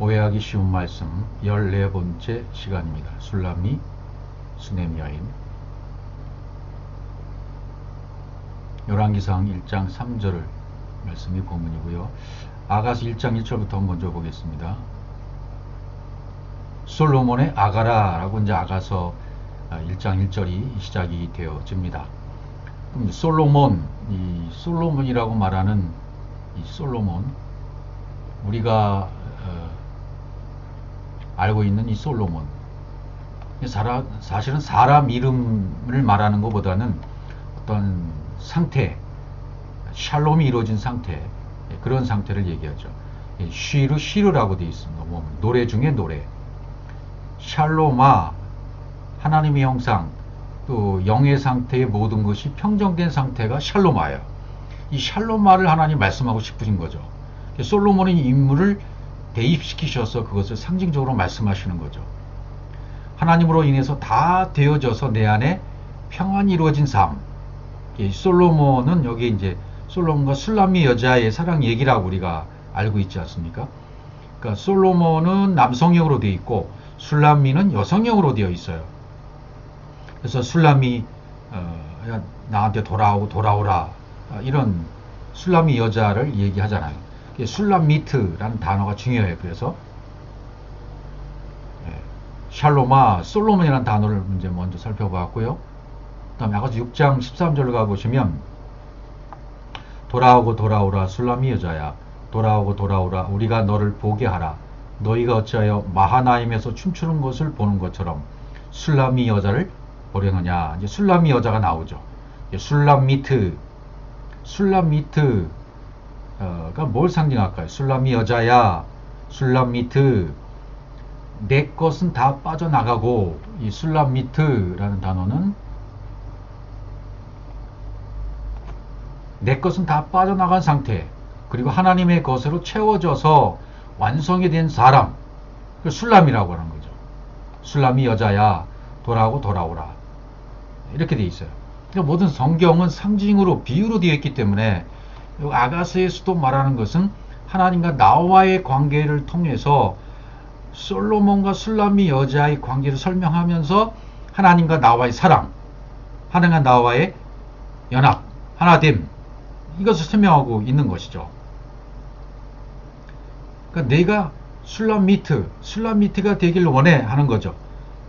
오해하기 쉬운 말씀 14번째 시간입니다. 술람미 수냄 여인 열왕기상 1장 3절 말씀이 본문이고요. 아가서 1장 1절부터 먼저 보겠습니다. 솔로몬의 아가라라고 이제 아가서 1장 1절이 시작이 되어집니다. 그럼 솔로몬, 이 솔로몬이라고 말하는 이 솔로몬, 우리가 어, 알고 있는 이 솔로몬, 사람, 사실은 사람 이름을 말하는 것보다는 어떤 상태, 샬롬이 이루어진 상태, 그런 상태를 얘기하죠. 쉬르, 쉬르라고 되어 있습니다. 뭐 노래 중에 노래. 샬로마, 하나님의 형상, 또 영의 상태의 모든 것이 평정된 상태가 샬로마예요. 이 샬로마를 하나님 말씀하고 싶으신 거죠. 솔로몬의 인물을 대입시키셔서 그것을 상징적으로 말씀하시는 거죠. 하나님으로 인해서 다 되어져서 내 안에 평안이 이루어진 삶. 솔로몬은 여기 이제 솔로몬과 술람미 여자의 사랑 얘기라고 우리가 알고 있지 않습니까? 그러니까 솔로몬은 남성형으로 되어 있고 술람미는 여성형으로 되어 있어요. 그래서 술람미 어, 나한테 돌아오고 돌아오라 어, 이런 술람미 여자를 얘기하잖아요. 술람미트라는 단어가 중요해요. 그래서 예, 샬로마, 솔로몬이라는 단어를 이제 먼저 살펴봤고요. 그 다음에 아까 6장 13절을 가보시면 돌아오고 돌아오라 술람미 여자야. 돌아오고 돌아오라 우리가 너를 보게 하라. 너희가 어찌하여 마하나임에서 춤추는 것을 보는 것처럼 술람미 여자를 보려느냐. 이제 술람미 여자가 나오죠. 술람 미트 술람 미트 어,가 뭘 상징할까요? 술람미 여자야 술람미트 내 것은 다 빠져나가고 이 술람미트라는 단어는 내 것은 다 빠져나간 상태 그리고 하나님의 것으로 채워져서 완성이 된 사람 그 술람이라고 하는 거죠. 술람이 여자야 돌아오고 돌아오라 이렇게 돼 있어요. 그러니까 모든 성경은 상징으로 비유로 되어 있기 때문에 아가스에서도 말하는 것은 하나님과 나와의 관계를 통해서 솔로몬과 술람이 여자의 관계를 설명하면서 하나님과 나와의 사랑, 하나님과 나와의 연합, 하나됨 이것을 설명하고 있는 것이죠. 그러니까 내가 술람미트, 술람미트가 되길 원해 하는 거죠.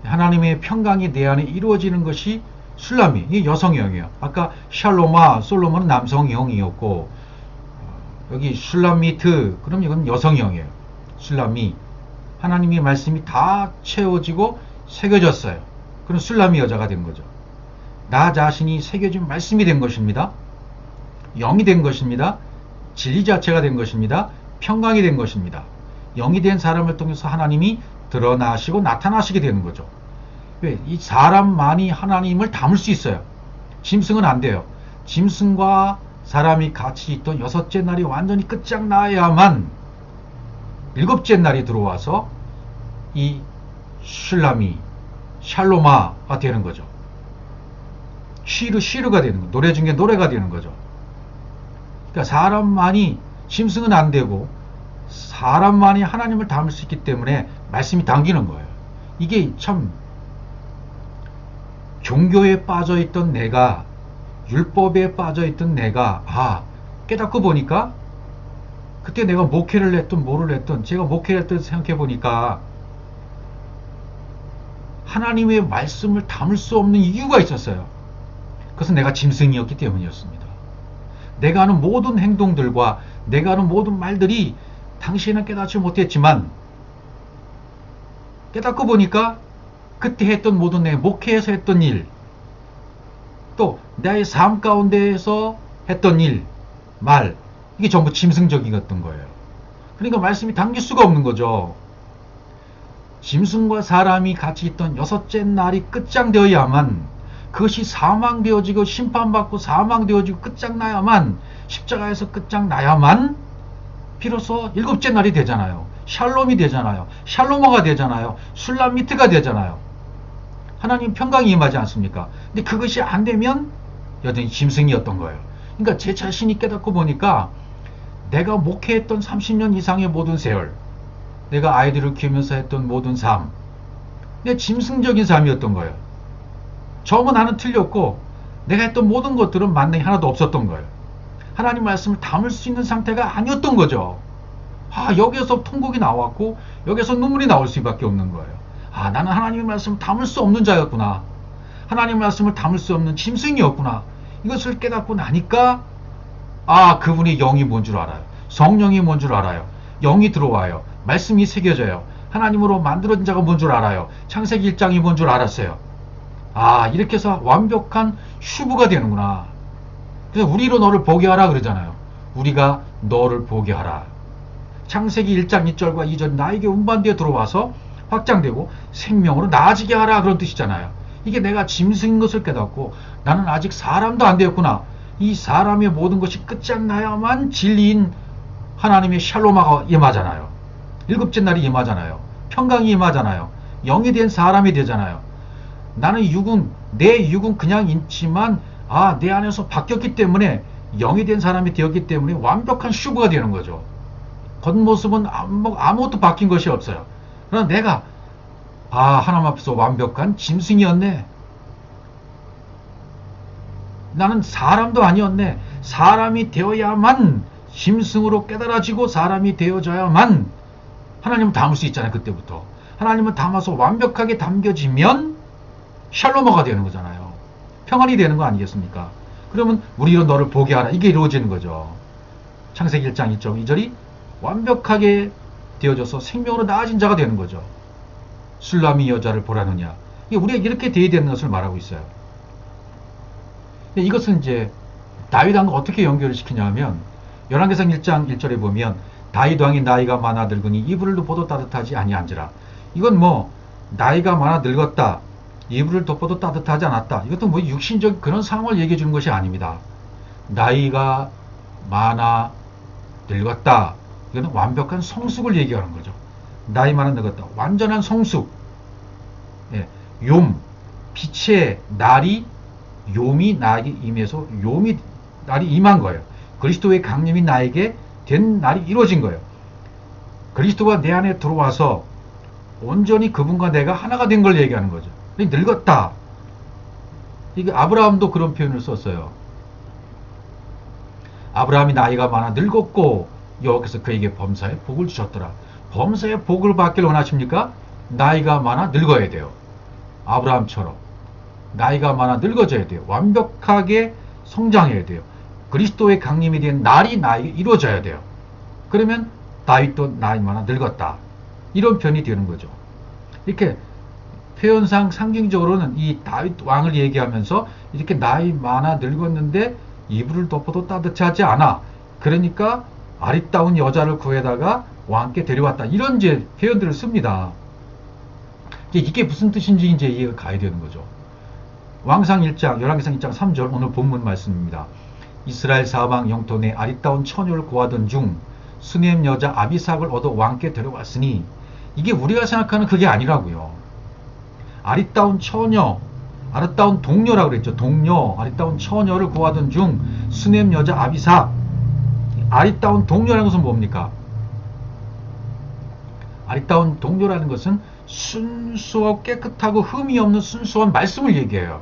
하나님의 평강이 내 안에 이루어지는 것이 술람이, 이 여성형이에요. 아까 샬로마, 솔로몬은 남성형이었고 어, 여기 술람미트, 그럼 이건 여성형이에요. 술람이. 하나님의 말씀이 다 채워지고 새겨졌어요. 그럼 술람이 여자가 된 거죠. 나 자신이 새겨진 말씀이 된 것입니다. 영이 된 것입니다. 진리 자체가 된 것입니다. 평강이 된 것입니다. 영이 된 사람을 통해서 하나님이 드러나시고 나타나시게 되는 거죠. 왜? 이 사람만이 하나님을 담을 수 있어요. 짐승은 안 돼요. 짐승과 사람이 같이 있던 여섯째 날이 완전히 끝장나야만 일곱째 날이 들어와서 이 슐람이 샬로마가 되는 거죠. 쉬르 쉬르가 되는 거. 노래 중에 노래가 되는 거죠. 그러니까 사람만이 짐승은 안 되고 사람만이 하나님을 담을 수 있기 때문에 말씀이 당기는 거예요. 이게 참 종교에 빠져 있던 내가 율법에 빠져 있던 내가 아 깨닫고 보니까 그때 내가 목회를 했던 뭐를 했던 제가 목회를 했던 생각해 보니까 하나님의 말씀을 담을 수 없는 이유가 있었어요. 그것은 내가 짐승이었기 때문이었습니다. 내가 하는 모든 행동들과 내가 하는 모든 말들이 당신은 깨닫지 못했지만 깨닫고 보니까 그때 했던 모든 내 목회에서 했던 일, 또 나의 삶 가운데에서 했던 일, 말, 이게 전부 짐승적이었던 거예요. 그러니까 말씀이 당길 수가 없는 거죠. 짐승과 사람이 같이 있던 여섯째 날이 끝장되어야만 그것이 사망되어지고 심판받고 사망되어지고 끝장나야만 십자가에서 끝장나야만 비로소 일곱째 날이 되잖아요. 샬롬이 되잖아요. 샬로모가 되잖아요. 술람미트가 되잖아요. 하나님 평강이 임하지 않습니까? 근데 그것이 안 되면 여전히 짐승이었던 거예요. 그러니까 제 자신이 깨닫고 보니까 내가 목회했던 30년 이상의 모든 세월 내가 아이들을 키우면서 했던 모든 삶, 내 짐승적인 삶이었던 거예요. 전부 나는 틀렸고 내가 했던 모든 것들은 만능이 하나도 없었던 거예요. 하나님 말씀을 담을 수 있는 상태가 아니었던 거죠. 아, 여기에서 통곡이 나왔고 여기서 눈물이 나올 수밖에 없는 거예요. 아, 나는 하나님의 말씀을 담을 수 없는 자였구나. 하나님 말씀을 담을 수 없는 짐승이었구나. 이것을 깨닫고 나니까 아, 그분이 영이 뭔 줄 알아요. 성령이 뭔 줄 알아요. 영이 들어와요. 말씀이 새겨져요. 하나님으로 만들어진 자가 뭔 줄 알아요. 창세기 1장이 뭔 줄 알았어요. 아, 이렇게 해서 완벽한 슈브가 되는구나. 그래서 우리로 너를 보게 하라 그러잖아요. 우리가 너를 보게 하라. 창세기 1장 1절과 2절 나에게 운반되어 들어와서 확장되고 생명으로 나아지게 하라 그런 뜻이잖아요. 이게 내가 짐승인 것을 깨닫고 나는 아직 사람도 안 되었구나. 이 사람의 모든 것이 끝장나야만 진리인 하나님의 샬로마가 임하잖아요. 일곱째 날이 임하잖아요. 평강이 임하잖아요. 영이 된 사람이 되잖아요. 나는 육은 내 육은 그냥 있지만 아 내 안에서 바뀌었기 때문에 영이 된 사람이 되었기 때문에 완벽한 슈브가 되는 거죠. 겉모습은 아무, 아무것도 바뀐 것이 없어요. 그러나 내가 아 하나님 앞에서 완벽한 짐승이었네. 나는 사람도 아니었네. 사람이 되어야만 짐승으로 깨달아지고 사람이 되어져야만 하나님을 담을 수 있잖아요. 그때부터. 하나님을 담아서 완벽하게 담겨지면 샬로마가 되는 거잖아요. 평안이 되는 거 아니겠습니까? 그러면 우리로 너를 보게 하라. 이게 이루어지는 거죠. 창세기 1장 2절 2절이 완벽하게 되어져서 생명으로 나아진 자가 되는 거죠. 술람이 여자를 보라느냐. 우리가 이렇게 되어야 되는 것을 말하고 있어요. 이것은 이제 다윗 왕과 어떻게 연결을 시키냐면 열왕기상 1장 1절에 보면 다윗 왕이 나이가 많아 늙으니 이불을 덮어도 따뜻하지 아니한지라. 이건 뭐 나이가 많아 늙었다. 이불을 덮어도 따뜻하지 않았다. 이것도 뭐 육신적 그런 상황을 얘기해 주는 것이 아닙니다. 나이가 많아 늙었다. 이거는 완벽한 성숙을 얘기하는 거죠. 나이 많아 늙었다. 완전한 성숙. 예, 욤, 빛의 날이 욤이 나에게 임해서 욤이 날이 임한 거예요. 그리스도의 강림이 나에게 된 날이 이루어진 거예요. 그리스도가 내 안에 들어와서 온전히 그분과 내가 하나가 된 걸 얘기하는 거죠. 늙었다. 이게 아브라함도 그런 표현을 썼어요. 아브라함이 나이가 많아 늙었고 여호와께서 그에게 범사에 복을 주셨더라. 범사에 복을 받길 원하십니까? 나이가 많아 늙어야 돼요. 아브라함처럼 나이가 많아 늙어져야 돼요. 완벽하게 성장해야 돼요. 그리스도의 강림이 된 날이 나에게 이루어져야 돼요. 그러면 다윗도 나이 많아 늙었다. 이런 편이 되는 거죠. 이렇게 표현상 상징적으로는 이 다윗 왕을 얘기하면서 이렇게 나이 많아 늙었는데 이불을 덮어도 따뜻하지 않아. 그러니까 아리따운 여자를 구해다가 왕께 데려왔다. 이런 이제 표현들을 씁니다. 이게 무슨 뜻인지 이제 이해가 가야 되는 거죠. 왕상 1장, 열왕기상 1장 3절 오늘 본문 말씀입니다. 이스라엘 사방 영토 내 아리따운 처녀를 구하던 중 수넴 여자 아비삭을 얻어 왕께 데려왔으니 이게 우리가 생각하는 그게 아니라고요. 아리따운 처녀, 아리따운 동료라고 그랬죠. 동료, 아리따운 처녀를 구하던 중 수넴 여자 아비삭 아리따운 동료라는 것은 뭡니까? 아리따운 동료라는 것은 순수하고 깨끗하고 흠이 없는 순수한 말씀을 얘기해요.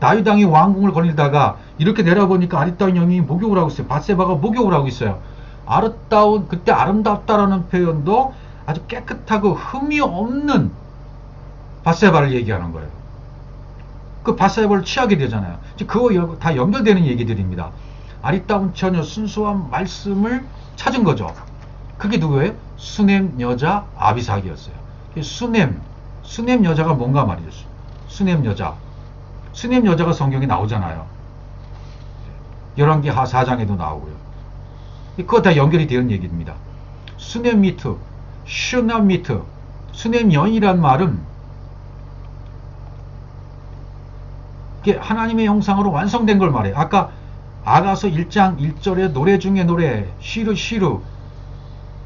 다윗 왕이 왕궁을 거닐다가 이렇게 내려보니까 아리따운 영이 목욕을 하고 있어요. 바세바가 목욕을 하고 있어요. 아름다운 그때 아름답다라는 표현도 아주 깨끗하고 흠이 없는 바세바를 얘기하는 거예요. 그 바세바를 취하게 되잖아요. 그거 다 연결되는 얘기들입니다. 아리따운 처녀 순수한 말씀을 찾은 거죠. 그게 누구예요? 수넴 여자 아비삭이었어요. 수넴, 수넴 여자가 뭔가 말이죠. 수넴 여자. 수넴 여자가 성경에 나오잖아요. 열왕기 하 4장에도 나오고요. 그거 다 연결이 되는 얘기입니다. 수넴 미트, 슈남 미트, 수넴 연이란 말은 하나님의 형상으로 완성된 걸 말해요. 아까 아가서 1장 1절의 노래 중에 노래 시르 시르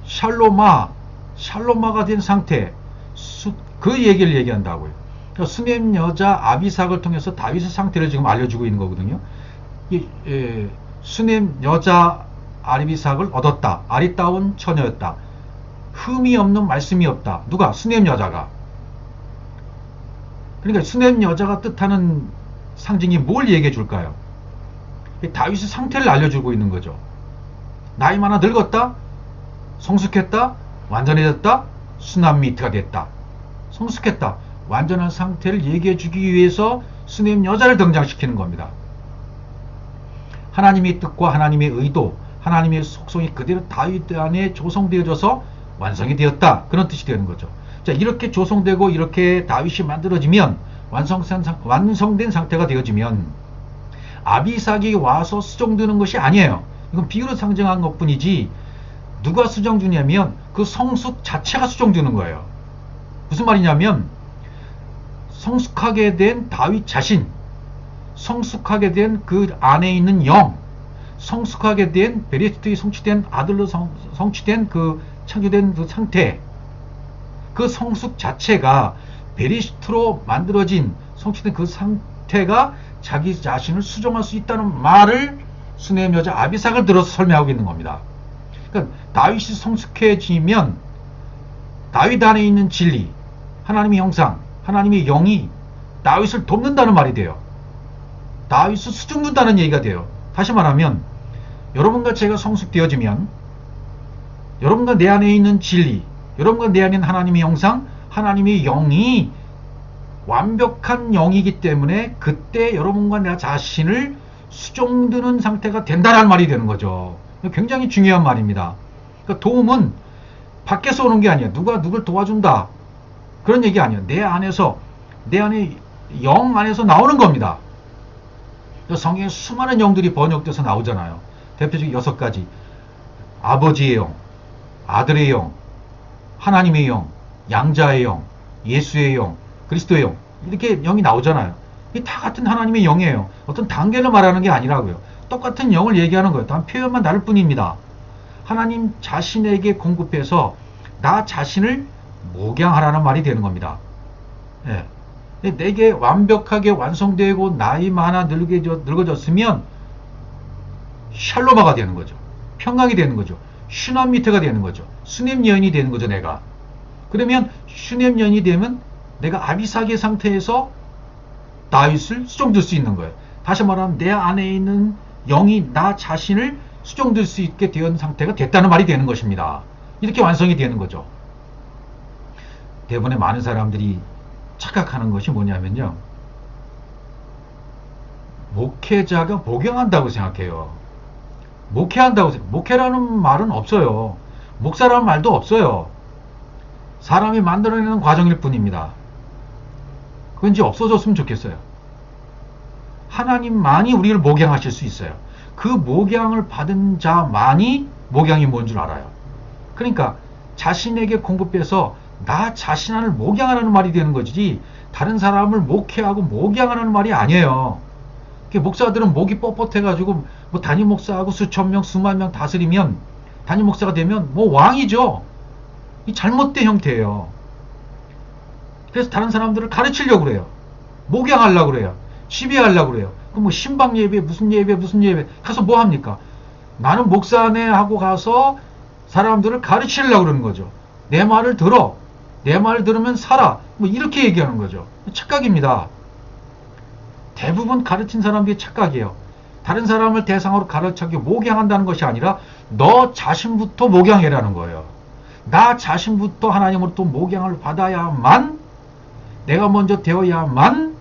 샬로마 샬로마가 된 상태 수, 그 얘기를 얘기한다고요. 그러니까 수넴 여자 아비삭을 통해서 다윗의 상태를 지금 알려주고 있는 거거든요. 이, 에, 수넴 여자 아비삭을 얻었다. 아리따운 처녀였다. 흠이 없는 말씀이 없다. 누가? 수냄 여자가. 그러니까 수냄 여자가 뜻하는 상징이 뭘 얘기해 줄까요? 다윗의 상태를 알려주고 있는 거죠. 나이 많아 늙었다? 성숙했다? 완전해졌다? 순한 미트가 됐다. 성숙했다. 완전한 상태를 얘기해 주기 위해서 수냄 여자를 등장시키는 겁니다. 하나님의 뜻과 하나님의 의도, 하나님의 속성이 그대로 다윗 안에 조성되어져서 완성이 되었다. 그런 뜻이 되는 거죠. 자, 이렇게 조성되고 이렇게 다윗이 만들어지면 완성된 상태가 되어지면 아비삭이 와서 수정되는 것이 아니에요. 이건 비유로 상징한 것 뿐이지 누가 수정 주냐면 그 성숙 자체가 수정 주는 거예요. 무슨 말이냐면 성숙하게 된 다윗 자신, 성숙하게 된 그 안에 있는 영, 성숙하게 된 베리스트의 성취된 아들로 성, 성취된 그 창조된 그 상태, 그 성숙 자체가 베리스트로 만들어진 성취된 그 상태가 자기 자신을 수정할 수 있다는 말을 수네임 여자 아비삭을 들어서 설명하고 있는 겁니다. 그러니까 다윗이 성숙해지면 다윗 안에 있는 진리, 하나님의 형상, 하나님의 영이 다윗을 돕는다는 말이 돼요. 다윗을 수중둔다는 얘기가 돼요. 다시 말하면 여러분과 제가 성숙되어지면 여러분과 내 안에 있는 진리, 여러분과 내 안에 있는 하나님의 형상, 하나님의 영이 완벽한 영이기 때문에 그때 여러분과 내 자신을 수종드는 상태가 된다는 말이 되는 거죠. 굉장히 중요한 말입니다. 그러니까 도움은 밖에서 오는 게 아니야. 누가 누굴 도와준다. 그런 얘기 아니야. 내 안에서, 내 안에 영 안에서 나오는 겁니다. 성경에 수많은 영들이 번역돼서 나오잖아요. 대표적인 여섯 가지. 아버지의 영, 아들의 영, 하나님의 영, 양자의 영, 예수의 영, 그리스도의 영. 이렇게 영이 나오잖아요. 이다 같은 하나님의 영이에요. 어떤 단계를 말하는 게 아니라고요. 똑같은 영을 얘기하는 거예요. 단 표현만 다를 뿐입니다. 하나님 자신에게 공급해서 나 자신을 목양하라는 말이 되는 겁니다. 예. 내게 완벽하게 완성되고 나이 많아 늙어졌으면 샬로마가 되는 거죠. 평강이 되는 거죠. 슈남 미트가 되는 거죠. 수냄 여인이 되는 거죠, 내가. 그러면 슈냄 여인이 되면 내가 아비사기 상태에서 다윗을 수정될 수 있는 거예요. 다시 말하면 내 안에 있는 영이 나 자신을 수정될 수 있게 되는 상태가 됐다는 말이 되는 것입니다. 이렇게 완성이 되는 거죠. 대부분의 많은 사람들이 착각하는 것이 뭐냐면요. 목회자가 목양한다고 생각해요. 목회한다고 생각, 목회라는 말은 없어요. 목사라는 말도 없어요. 사람이 만들어내는 과정일 뿐입니다. 이제 없어졌으면 좋겠어요. 하나님만이 우리를 목양하실 수 있어요. 그 목양을 받은 자만이 목양이 뭔 줄 알아요. 그러니까 자신에게 공급해서 나 자신을 목양하라는 말이 되는 거지 다른 사람을 목회하고 목양하라는 말이 아니에요. 목사들은 목이 뻣뻣해가지고 뭐 단임 목사하고 수천 명, 수만 명 다스리면 단임 목사가 되면 뭐 왕이죠. 이 잘못된 형태예요. 그래서 다른 사람들을 가르치려고 그래요. 목양하려고 그래요. 시비하려고 그래요. 그럼 뭐 신방 예배, 무슨 예배, 무슨 예배 가서 뭐 합니까? 나는 목사네 하고 가서 사람들을 가르치려고 그러는 거죠. 내 말을 들어. 내말 들으면 살아. 뭐 이렇게 얘기하는 거죠. 착각입니다. 대부분 가르친 사람들이 착각이에요. 다른 사람을 대상으로 가르치기 목양한다는 것이 아니라 너 자신부터 목양해라는 거예요. 나 자신부터 하나님으로부터 목양을 받아야만 내가 먼저 되어야만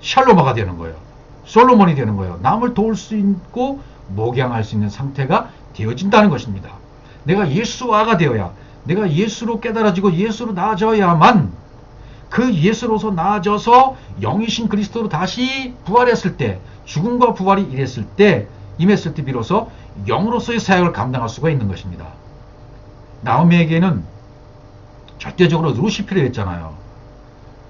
샬로마가 되는 거예요. 솔로몬이 되는 거예요. 남을 도울 수 있고 목양할 수 있는 상태가 되어진다는 것입니다. 내가 예수와가 되어야 내가 예수로 깨달아지고 예수로 나아져야만 그 예수로서 나아져서 영이신 그리스도로 다시 부활했을 때 죽음과 부활이 이랬을 때 임했을 때 비로소 영으로서의 사역을 감당할 수가 있는 것입니다. 나오미에게는 절대적으로 루시 필요했잖아요.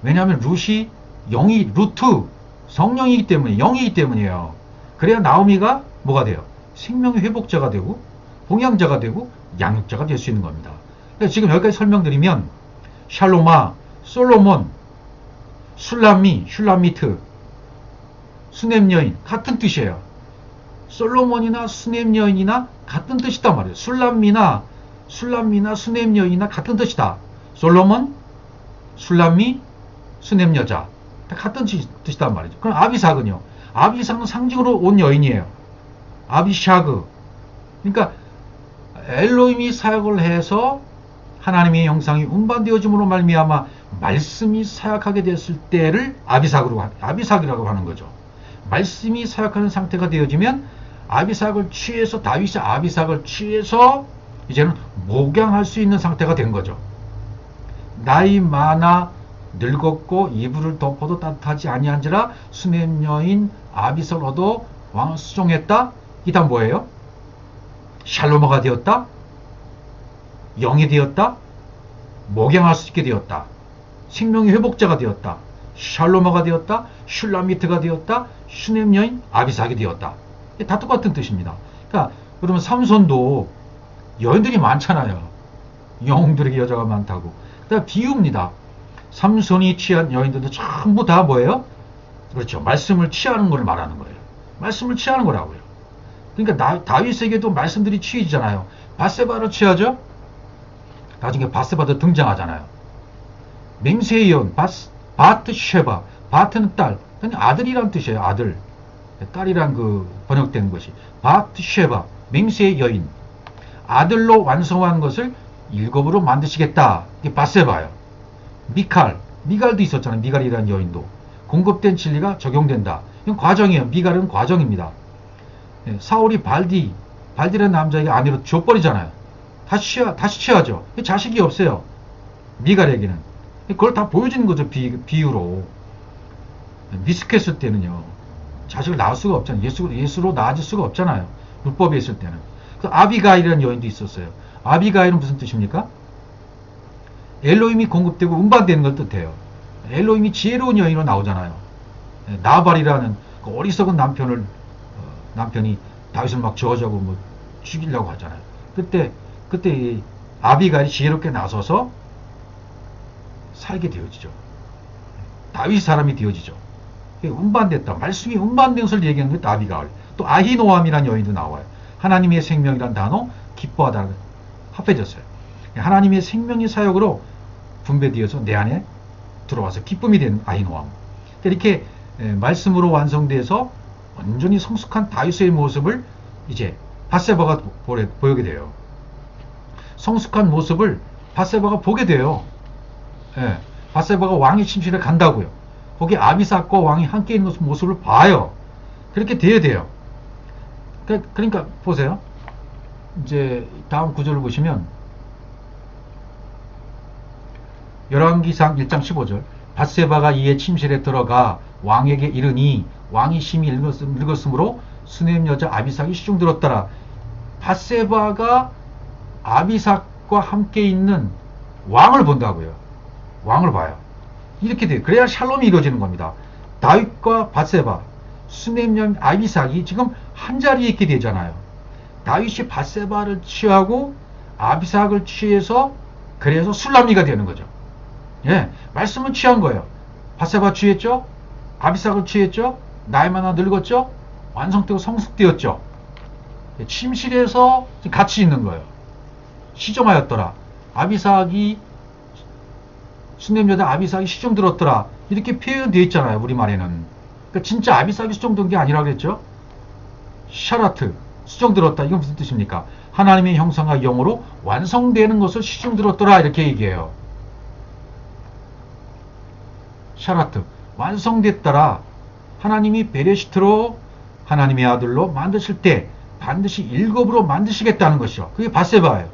왜냐하면 루시 영이 루트 성령이기 때문에 영이기 때문이에요. 그래야 나오미가 뭐가 돼요? 생명의 회복자가 되고 봉양자가 되고 양육자가 될 수 있는 겁니다. 지금 여기까지 설명드리면 샬로마, 솔로몬, 술람미, 슐라미트, 수넴 여인 같은 뜻이에요. 솔로몬이나 수넴 여인이나 같은 뜻이단 말이에요. 술람미나 술람미나 수냄 여인이나 같은 뜻이다. 솔로몬, 술람미, 수냄 여자. 다 같은 뜻- 뜻이단 말이죠. 그럼 아비삭은요. 아비삭은 상징으로 온 여인이에요. 아비샤그. 그러니까 엘로임이 사역을 해서 하나님의 형상이 운반되어짐으로 말미암아 말씀이 사역하게 됐을 때를 아비삭으로 하- 아비삭이라고 하는 거죠. 말씀이 사역하는 상태가 되어지면 아비삭을 취해서 다윗이 아비삭을 취해서 이제는 목양할 수 있는 상태가 된 거죠. 나이 많아 늙었고 이불을 덮어도 따뜻하지 아니한지라 수냄 여인 아비삭을 얻어 왕을 수종했다. 이단 뭐예요? 샬로마가 되었다. 영이 되었다. 목양할 수 있게 되었다. 생명의 회복자가 되었다. 샬로마가 되었다. 슐라미트가 되었다. 슈넴 여인 아비삭이 되었다. 다 똑같은 뜻입니다. 그러니까 그러면 삼손도 여인들이 많잖아요. 영웅들에게 여자가 많다고. 그다음 비유입니다. 삼손이 취한 여인들도 전부 다 뭐예요? 그렇죠. 말씀을 취하는 걸 말하는 거예요. 말씀을 취하는 거라고요. 그러니까 나- 다윗에게도 말씀들이 취해지잖아요. 바세바를 취하죠? 나중에 바세바도 등장하잖아요. 맹세의 연, 바스, 바트 쉐바, 바트는 딸, 그냥 아들이란 뜻이에요. 아들. 딸이란 그 번역된 것이 바트 쉐바, 맹세의 여인. 아들로 완성한 것을 일곱으로 만드시겠다. 이게 바세바예요. 미칼, 미갈도 있었잖아요. 미갈이라는 여인도. 공급된 진리가 적용된다. 이건 과정이에요. 미갈은 과정입니다. 예, 사울이 발디, 발디라는 남자에게 아내로 줘버리잖아요. 다시 취하, 다시 취하죠. 자식이 없어요. 미갈에게는. 그걸 다 보여주는 거죠. 비, 비유로. 미숙했을 때는요. 자식을 낳을 수가 없잖아요. 예수, 예수로 낳아줄 수가 없잖아요. 율법에 있을 때는. 그 아비가일이라는 여인도 있었어요. 아비가일은 무슨 뜻입니까? 엘로임이 공급되고 운반되는 걸 뜻해요. 엘로임이 지혜로운 여인으로 나오잖아요. 예, 나발이라는 그 어리석은 남편을 어, 남편이 다윗을 막 저주하고 뭐 죽이려고 하잖아요. 그때 그때 이 아비가일이 지혜롭게 나서서 살게 되어지죠. 다윗 사람이 되어지죠. 운반됐다. 말씀이 운반된 것을 얘기하는 게 아비가일. 또 아히노암이라는 여인도 나와요. 하나님의 생명이란 단어 기뻐하다 합해졌어요. 하나님의 생명의 사역으로 분배되어서 내 안에 들어와서 기쁨이 된 아히노암. 이렇게 에, 말씀으로 완성돼서 완전히 성숙한 다윗의 모습을 이제 바세바가 보게 돼요. 성숙한 모습을 바세바가 보게 돼요. 예, 바세바가 왕의 침실에 간다고요. 거기 아비삭과 왕이 함께 있는 모습을 봐요. 그렇게 돼야 돼요. 그- 그러니까 보세요. 이제 다음 구절을 보시면 열왕기상 1장 15절 바세바가 이에 침실에 들어가 왕에게 이르니 왕이 심히 늙었음, 늙었으므로 수넴 여자 아비삭이 시중 들었더라. 바세바가 아비삭과 함께 있는 왕을 본다고요. 왕을 봐요. 이렇게 돼요. 그래야 샬롬이 이루어지는 겁니다. 다윗과 바세바, 수넴 아비삭이 지금 한 자리에 있게 되잖아요. 다윗이 바세바를 취하고 아비삭을 취해서 그래서 술람미가 되는 거죠. 예, 말씀은 취한 거예요. 바세바 취했죠? 아비삭을 취했죠? 나이 많아 늙었죠? 완성되고 성숙되었죠? 예, 침실에서 같이 있는 거예요. 시정하였더라. 아비삭이 수냄 여자 아비삭이 시정 들었더라. 이렇게 표현되어 있잖아요. 우리말에는. 그러니까 진짜 아비삭이 수정된 게 아니라 그랬죠? 샤라트, 수정 들었다. 이건 무슨 뜻입니까? 하나님의 형상과 영으로 완성되는 것을 시중 들었더라. 이렇게 얘기해요. 샤라트, 완성됐더라. 하나님이 베레시트로 하나님의 아들로 만드실 때 반드시 일곱으로 만드시겠다는 것이죠. 그게 바세바예요.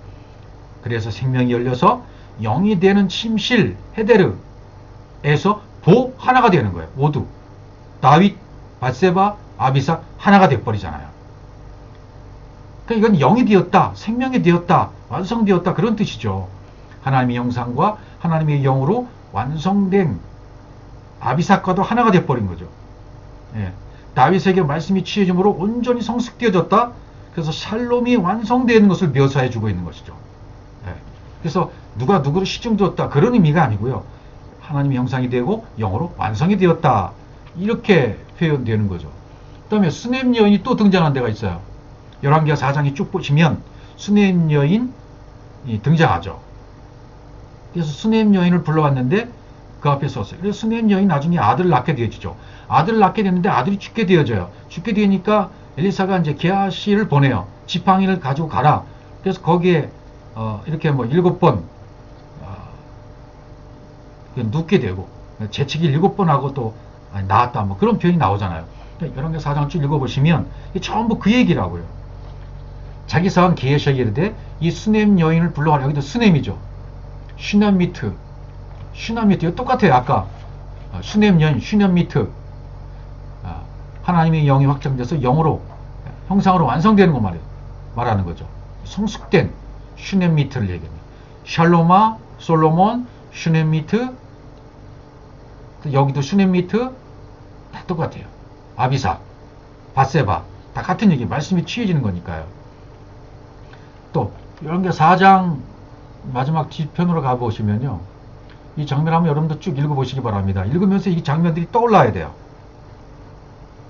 그래서 생명이 열려서 영이 되는 침실 헤데르에서 보 하나가 되는 거예요. 모두 다윗, 바세바, 아비삭 하나가 돼버리잖아요. 그러니까 이건 영이 되었다, 생명이 되었다, 완성되었다 그런 뜻이죠. 하나님의 형상과 하나님의 영으로 완성된 아비삭과도 하나가 돼버린 거죠. 예. 다윗에게 말씀이 취해짐으로 온전히 성숙되어졌다. 그래서 샬롬이 완성되는 것을 묘사해 주고 있는 것이죠. 예. 그래서 누가 누구를 시중되었다 그런 의미가 아니고요. 하나님의 형상이 되고 영으로 완성이 되었다. 이렇게 표현되는 거죠. 그 다음에 수넴 여인이 또 등장한 데가 있어요. 열왕기하 4장에 쭉 보시면 수넴 여인 이 등장하죠. 그래서 수냄 여인을 불러왔는데 그 앞에 섰어요. 그래서 수냄 여인 나중에 아들을 낳게 되어지죠. 아들을 낳게 되는데 아들이 죽게 되어져요. 죽게 되니까 엘리사가 이제 게하시를 보내요. 지팡이를 가지고 가라. 그래서 거기에 어, 이렇게 뭐 일곱 번 어, 그 눕게 되고 재치기 일곱 번 하고 또 아니, 나왔다 뭐 그런 표현이 나오잖아요. 이런 게 사장을 쭉 읽어보시면 전부 그 얘기라고요. 자기 사원 게하시에게 이르되 이 수냄 여인을 불러가라. 여기도 수냄이죠. 슈남미트 슈남미트 이거 똑같아요 아까. 어, 슈넴연 슈남미트. 아, 하나님의 영이 확정돼서 영으로 형상으로 완성되는 거 말이에요. 말하는 거죠. 성숙된 슈넴미트를 얘기합니다. 샬로마 솔로몬 슈넴미트. 여기도 슈넴미트. 다 똑같아요. 아비사 바세바. 다 같은 얘기 말씀이 취해지는 거니까요. 또 이런 게 4장 마지막 뒤편으로 가보시면요. 이 장면 한번 여러분도 쭉 읽어보시기 바랍니다. 읽으면서 이 장면들이 떠올라야 돼요.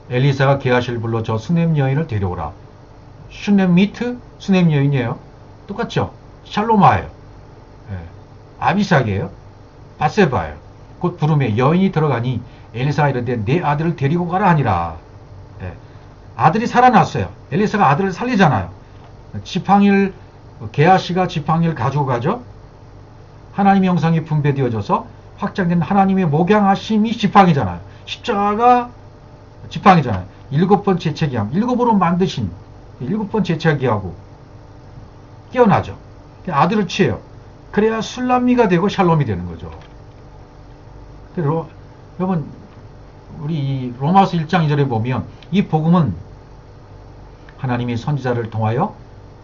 엘리사가 게하시를 불러 저 수넴 여인을 데려오라. 슈넴 미트 수넴 여인이에요. 똑같죠? 샬로마예요. 예. 아비삭이에요. 바세바예요. 곧 부름에 여인이 들어가니 엘리사가 이르되 내 아들을 데리고 가라 하니라. 예. 아들이 살아났어요. 엘리사가 아들을 살리잖아요. 지팡이를 게하시가 지팡이를 가지고 가죠. 하나님의 형상이 분배되어져서 확장된 하나님의 목양하심이 지팡이잖아요. 십자가 지팡이잖아요. 일곱 번 재채기함. 일곱으로 만드신 일곱 번 재채기하고 깨어나죠. 아들을 취해요. 그래야 술람미가 되고 샬롬이 되는 거죠. 그리고 여러분 우리 로마서 1장 2절에 보면 이 복음은 하나님이 선지자를 통하여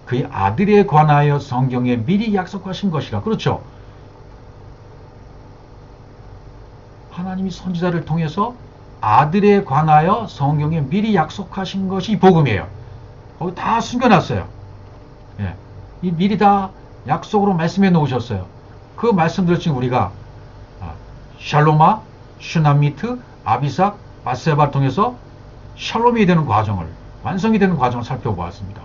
그의 아들에 관하여 성경에 미리 약속하신 것이라. 그렇죠. 하나님이 선지자를 통해서 아들에 관하여 성경에 미리 약속하신 것이 복음이에요. 거기 다 숨겨놨어요. 예. 이 미리 다 약속으로 말씀해 놓으셨어요. 그 말씀들을 지금 우리가 아, 샬로마, 슈나미트, 아비삭, 바세바를 통해서 샬롬이 되는 과정을 완성이 되는 과정을 살펴보았습니다.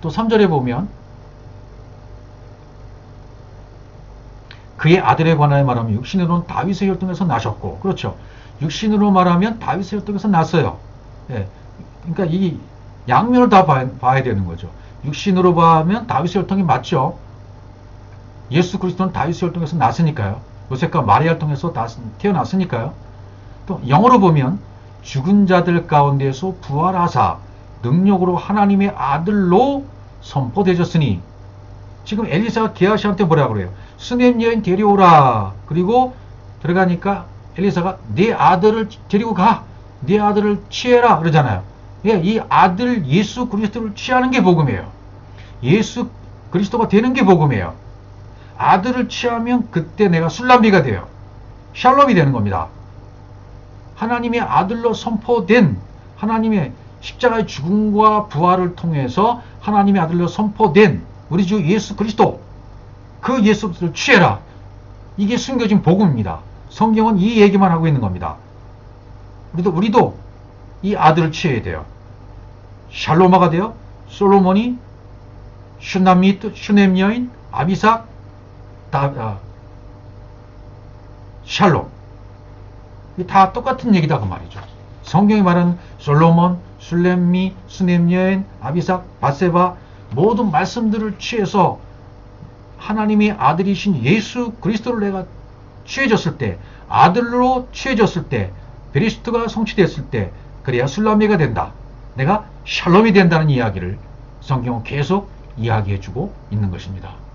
또 3절에 보면 그의 아들에 관하여 말하면 육신으로는 다윗의 혈통에서 나셨고 그렇죠. 육신으로 말하면 다윗의 혈통에서 났어요. 예. 그러니까 이 양면을 다 봐야, 봐야 되는 거죠. 육신으로 봐면 다윗의 혈통이 맞죠. 예수 그리스도는 다윗의 혈통에서 났으니까요. 요셉과 마리아를 통해서 태어났으니까요. 또 영어로 보면 죽은 자들 가운데서 부활하사 능력으로 하나님의 아들로 선포되셨으니 지금 엘리사가 게하시한테 뭐라 그래요? 스넴 여인 데려오라. 그리고 들어가니까 엘리사가 네 아들을 데리고 가. 네 아들을 취해라 그러잖아요. 예, 이 아들 예수 그리스도를 취하는 게 복음이에요. 예수 그리스도가 되는 게 복음이에요. 아들을 취하면 그때 내가 술람비가 돼요. 샬롬이 되는 겁니다. 하나님의 아들로 선포된 하나님의 십자가의 죽음과 부활을 통해서 하나님의 아들로 선포된 우리 주 예수 그리스도 그 예수 그리스도를 취해라. 이게 숨겨진 복음입니다. 성경은 이 얘기만 하고 있는 겁니다. 우리도 우리도 이 아들을 취해야 돼요. 샬로마가 돼요. 솔로몬이 슈나미트, 슈넴 여인, 아비삭, 다, 아, 샬롬. 다 똑같은 얘기다 그 말이죠. 성경이 말하는 솔로몬, 술렘미, 수넴 여인, 아비삭, 바세바 모든 말씀들을 취해서 하나님의 아들이신 예수 그리스도를 내가 취해졌을 때 아들로 취해졌을 때 베리스트가 성취됐을 때 그래야 술라미가 된다. 내가 샬롬이 된다는 이야기를 성경은 계속 이야기해주고 있는 것입니다.